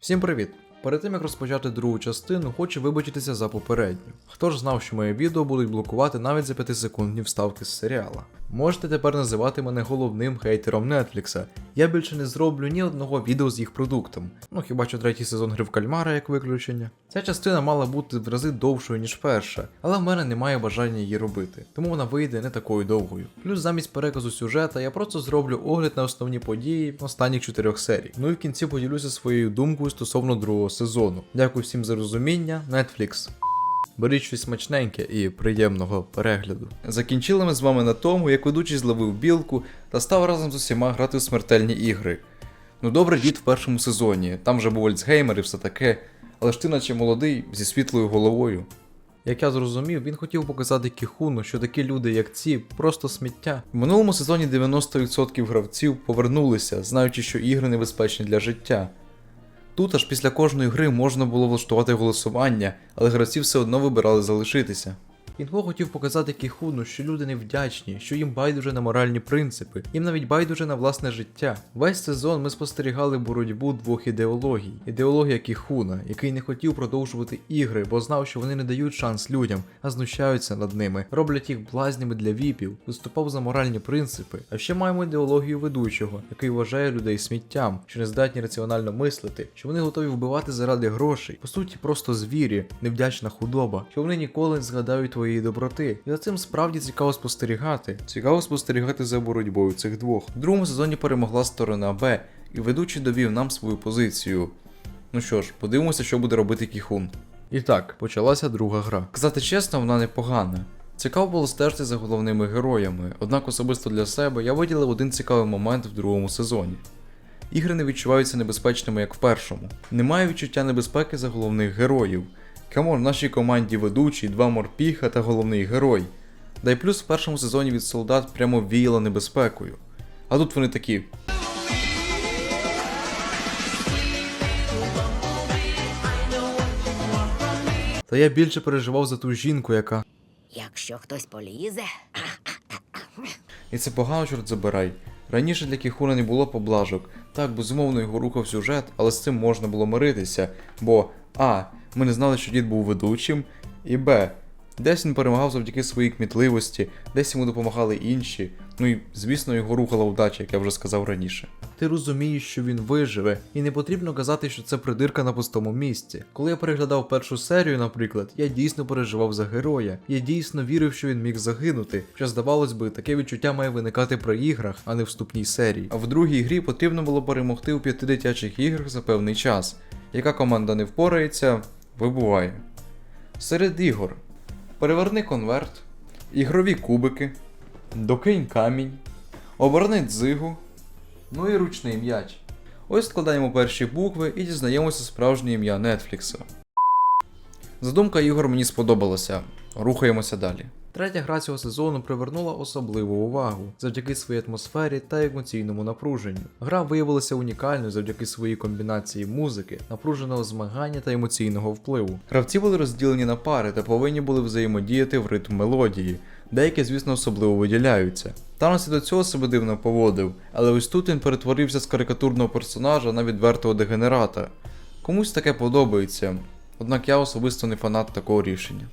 Всім привіт! Перед тим як розпочати другу частину, хочу вибачитися за попередню. Хто ж знав, що моє відео будуть блокувати навіть за 5-секундні вставки з серіала. Можете тепер називати мене головним хейтером Нетфлікса. Я більше не зроблю ні одного відео з їх продуктом. Ну хіба що третій сезон гри в кальмара як виключення. Ця частина мала бути в рази довшою, ніж перша, але в мене немає бажання її робити, тому вона вийде не такою довгою. Плюс замість переказу сюжета я просто зроблю огляд на основні події останніх чотирьох серій. Ну і в кінці поділюся своєю думкою стосовно другого сезону. Дякую всім за розуміння, Netflix. Беріть щось смачненьке і приємного перегляду. Закінчили ми з вами на тому, як ведучий зловив білку та став разом з усіма грати в смертельні ігри. Ну добре, дід в першому сезоні, там вже був Альцгеймер і все таке, але ж ти наче молодий зі світлою головою. Як я зрозумів, він хотів показати Кіхуну, що такі люди, як ці, просто сміття. В минулому сезоні 90% гравців повернулися, знаючи, що ігри небезпечні для життя. Тут аж після кожної гри можна було влаштувати голосування, але гравці все одно вибирали залишитися. Інфо хотів показати Кіхуну, що люди невдячні, що їм байдуже на моральні принципи, їм навіть байдуже на власне життя. Весь сезон ми спостерігали боротьбу двох ідеологій: ідеологія Кіхуна, який не хотів продовжувати ігри, бо знав, що вони не дають шанс людям, а знущаються над ними, роблять їх блазнями для віпів, виступав за моральні принципи. А ще маємо ідеологію ведучого, який вважає людей сміттям, що не здатні раціонально мислити, що вони готові вбивати заради грошей. По суті, просто звірі, невдячна худоба, що вони ніколи не згадають твоєї доброти. І за цим справді цікаво спостерігати. Цікаво спостерігати за боротьбою цих двох. В другому сезоні перемогла сторона Б, і ведучий довів нам свою позицію. Ну що ж, подивимося, що буде робити Кіхун. І так, почалася друга гра. Казати чесно, вона непогана. Цікаво було стежити за головними героями, однак особисто для себе я виділив один цікавий момент в другому сезоні. Ігри не відчуваються небезпечними, як в першому. Немає відчуття небезпеки за головних героїв. Камон, в нашій команді ведучий, два морпіха та головний герой. Да й плюс в першому сезоні від солдат прямо віяло небезпекою. А тут вони такі. Та я більше переживав за ту жінку, яка. Якщо хтось полізе, І це погано, чорт забирай. Раніше для Кіхуна не було поблажок. Так, безумовно, його рухав сюжет, але з цим можна було миритися. Бо А. Ми не знали, що дід був ведучим, і Б. Десь він перемагав завдяки своїй кмітливості, десь йому допомагали інші. Ну і, звісно, його рухала удача, як я вже сказав раніше. Ти розумієш, що він виживе, і не потрібно казати, що це придирка на пустому місці. Коли я переглядав першу серію, наприклад, я дійсно переживав за героя. Я дійсно вірив, що він міг загинути. Що здавалось би, таке відчуття має виникати при іграх, а не вступній серії. А в другій грі потрібно було перемогти у п'яти дитячих іграх за певний час. Яка команда не впорається, вибуває. Серед ігор переверни конверт, ігрові кубики, докинь камінь, оберни дзигу, ну і ручний м'яч. Ось складаємо перші букви і дізнаємося справжнє ім'я Нетфлікса. Задумка ігор мені сподобалася. Рухаємося далі. Третя гра цього сезону привернула особливу увагу завдяки своїй атмосфері та емоційному напруженню. Гра виявилася унікальною завдяки своїй комбінації музики, напруженого змагання та емоційного впливу. Гравці були розділені на пари та повинні були взаємодіяти в ритм мелодії. Деякі, звісно, особливо виділяються. Танос і до цього себе дивно поводив, але ось тут він перетворився з карикатурного персонажа на відвертого дегенерата. Комусь таке подобається, однак я особисто не фанат такого рішення.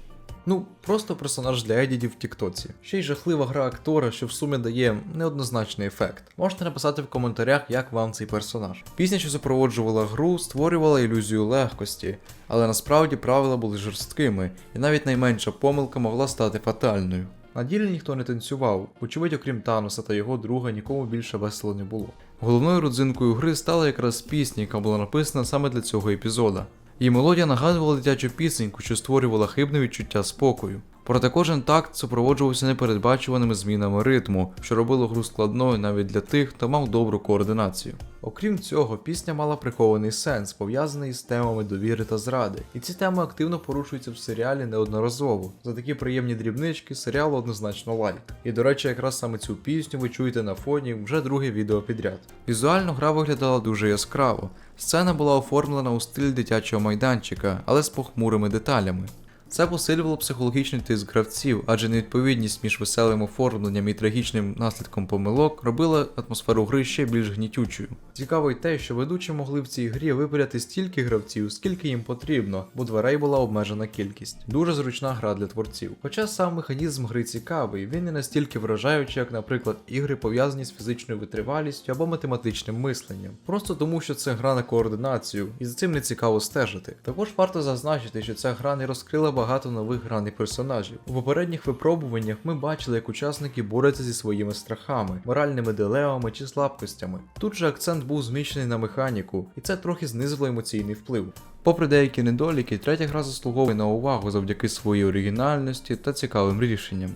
Ну, просто персонаж для едітів в Тіктоці. Ще й жахлива гра актора, що в сумі дає неоднозначний ефект. Можете написати в коментарях, як вам цей персонаж. Пісня, що супроводжувала гру, створювала ілюзію легкості, але насправді правила були жорсткими, і навіть найменша помилка могла стати фатальною. На ділі ніхто не танцював, очевидь, окрім Таноса та його друга, нікому більше весело не було. Головною родзинкою гри стала якраз пісня, яка була написана саме для цього епізода. Її мелодія нагадувала дитячу пісеньку, що створювала хибне відчуття спокою. Проте кожен такт супроводжувався непередбачуваними змінами ритму, що робило гру складною навіть для тих, хто мав добру координацію. Окрім цього, пісня мала прихований сенс, пов'язаний з темами довіри та зради, і ці теми активно порушуються в серіалі неодноразово. За такі приємні дрібнички серіалу однозначно лайк. І до речі, якраз саме цю пісню ви чуєте на фоні вже друге відео підряд. Візуально гра виглядала дуже яскраво. Сцена була оформлена у стиль дитячого майданчика, але з похмурими деталями. Це посилювало психологічний тиск гравців, адже невідповідність між веселим оформленням і трагічним наслідком помилок робила атмосферу гри ще більш гнітючою. Цікаво й те, що ведучі могли в цій грі вибирати стільки гравців, скільки їм потрібно, бо дверей була обмежена кількість. Дуже зручна гра для творців. Хоча сам механізм гри цікавий, він не настільки вражаючий, як, наприклад, ігри пов'язані з фізичною витривалістю або математичним мисленням. Просто тому, що це гра на координацію, і за цим не цікаво стежити. Також варто зазначити, що ця гра не розкрила багато нових граних персонажів. У попередніх випробуваннях ми бачили, як учасники борються зі своїми страхами, моральними дилемами чи слабкостями. Тут же акцент був зміщений на механіку, і це трохи знизило емоційний вплив. Попри деякі недоліки, третя гра заслуговує на увагу завдяки своїй оригінальності та цікавим рішенням.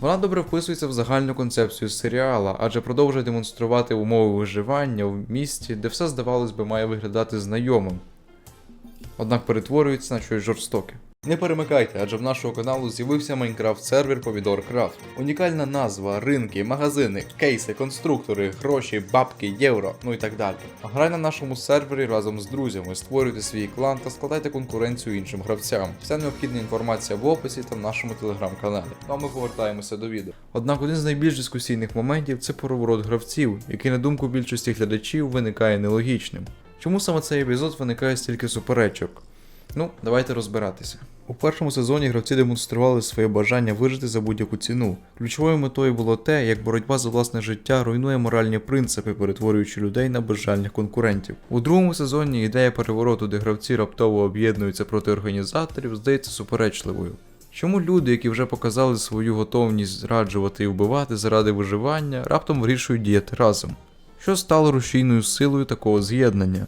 Вона добре вписується в загальну концепцію серіала, адже продовжує демонструвати умови виживання в місті, де все, здавалось би, має виглядати знайомим, однак перетворюється на щось жорстоке. Не перемикайте, адже в нашого каналу з'явився Майнкрафт сервер Помідор Крафт. Унікальна назва, ринки, магазини, кейси, конструктори, гроші, бабки, євро, ну і так далі. Грай на нашому сервері разом з друзями, створюйте свій клан та складайте конкуренцію іншим гравцям. Вся необхідна інформація в описі та в нашому телеграм-каналі. Ну а ми повертаємося до відео. Однак один з найбільш дискусійних моментів це поворот гравців, який на думку більшості глядачів виникає нелогічним. Чому саме цей епізод виникає стільки суперечок? Ну, давайте розбиратися. У першому сезоні гравці демонстрували своє бажання вижити за будь-яку ціну. Ключовою метою було те, як боротьба за власне життя руйнує моральні принципи, перетворюючи людей на безжальних конкурентів. У другому сезоні ідея перевороту, де гравці раптово об'єднуються проти організаторів, здається суперечливою. Чому люди, які вже показали свою готовність зраджувати і вбивати заради виживання, раптом вирішують діяти разом? Що стало рушійною силою такого з'єднання?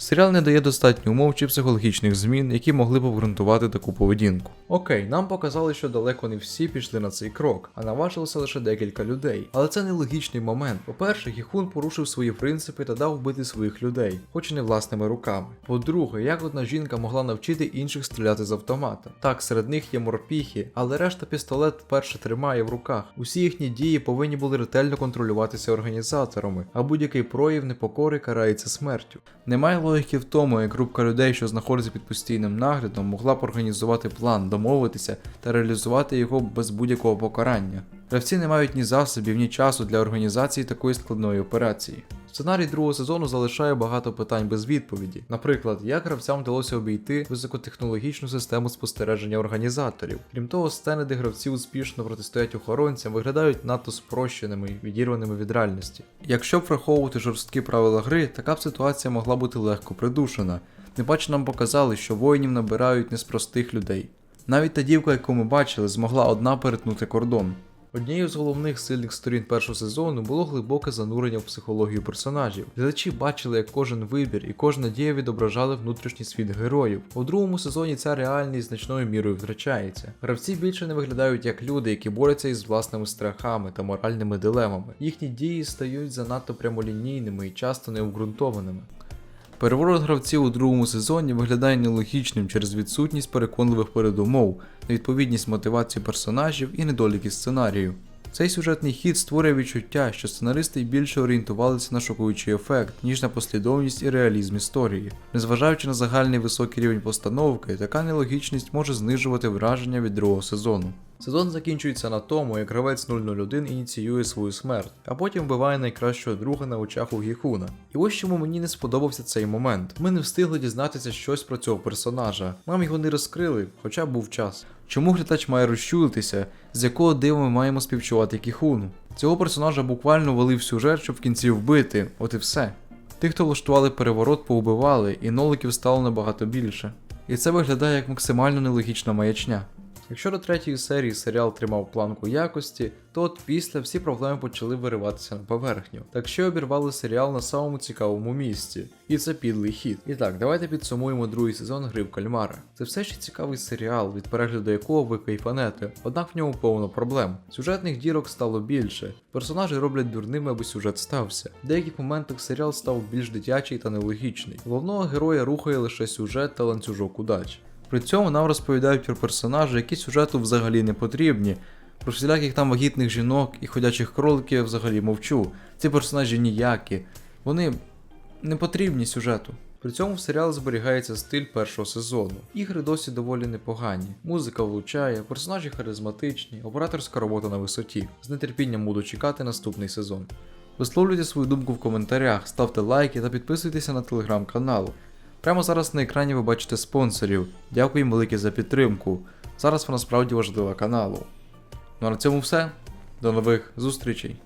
Серіал не дає достатньо умов чи психологічних змін, які могли б обґрунтувати таку поведінку. Окей, нам показали, що далеко не всі пішли на цей крок, а наважилося лише декілька людей. Але це нелогічний момент. По-перше, Гіхун порушив свої принципи та дав вбити своїх людей, хоч і не власними руками. По-друге, як одна жінка могла навчити інших стріляти з автомата? Так, серед них є морпіхи, але решта пістолет вперше тримає в руках. Усі їхні дії повинні були ретельно контролюватися організаторами, а будь-який прояв непокори карається смертю. Немає логіки в тому, як групка людей, що знаходиться під постійним наглядом, могла б організувати план, домовитися та реалізувати його без будь-якого покарання. Гравці не мають ні засобів, ні часу для організації такої складної операції. Сценарій другого сезону залишає багато питань без відповіді. Наприклад, як гравцям вдалося обійти високотехнологічну систему спостереження організаторів. Крім того, сцени, де гравці успішно протистоять охоронцям, виглядають надто спрощеними і відірваними від реальності. Якщо б враховувати жорсткі правила гри, така б ситуація могла бути легко придушена. Не баче нам показали, що воїнів набирають не з простих людей. Навіть та дівка, яку ми бачили, змогла одна перетнути кордон. Однією з головних сильних сторін першого сезону було глибоке занурення в психологію персонажів. Глядачі бачили, як кожен вибір і кожна дія відображали внутрішній світ героїв. У другому сезоні ця реальність значною мірою втрачається. Гравці більше не виглядають як люди, які борються із власними страхами та моральними дилемами. Їхні дії стають занадто прямолінійними і часто необґрунтованими. Переворот гравців у другому сезоні виглядає нелогічним через відсутність переконливих передумов, невідповідність мотивації персонажів і недоліки сценарію. Цей сюжетний хід створює відчуття, що сценаристи більше орієнтувалися на шокуючий ефект, ніж на послідовність і реалізм історії. Незважаючи на загальний високий рівень постановки, така нелогічність може знижувати враження від другого сезону. Сезон закінчується на тому, як гравець 001 ініціює свою смерть, а потім вбиває найкращого друга на очах у Гіхуна. І ось чому мені не сподобався цей момент. Ми не встигли дізнатися щось про цього персонажа. Нам його не розкрили, хоча був час. Чому глядач має розчулитися, з якого дива ми маємо співчувати Кіхуну? Цього персонажа буквально вели в сюжет, щоб в кінці вбити, от і все. Тих, хто влаштували переворот, поубивали, і ноликів стало набагато більше. І це виглядає як максимально нелогічна маячня. Якщо до третьої серії серіал тримав планку якості, то от після всі проблеми почали вириватися на поверхню. Так що обірвали серіал на самому цікавому місці. І це підлий хід. І так, давайте підсумуємо другий сезон гри в кальмара. Це все ще цікавий серіал, від перегляду якого ви кайфанете, однак в ньому повно проблем. Сюжетних дірок стало більше, персонажі роблять дурними, аби сюжет стався. В деяких моментах серіал став більш дитячий та нелогічний. Головного героя рухає лише сюжет та ланцюжок удач. При цьому нам розповідають про персонажі, які сюжету взагалі не потрібні. Про всіляких там вагітних жінок і ходячих кроликів я взагалі мовчу. Ці персонажі ніякі. Вони не потрібні сюжету. При цьому в серіалі зберігається стиль першого сезону. Ігри досі доволі непогані. Музика влучає, персонажі харизматичні, операторська робота на висоті. З нетерпінням буду чекати наступний сезон. Висловлюйте свою думку в коментарях, ставте лайки та підписуйтеся на телеграм-канал. Прямо зараз на екрані ви бачите спонсорів. Дякую їм велике за підтримку. Зараз вона справді важлива каналу. Ну а на цьому все. До нових зустрічей!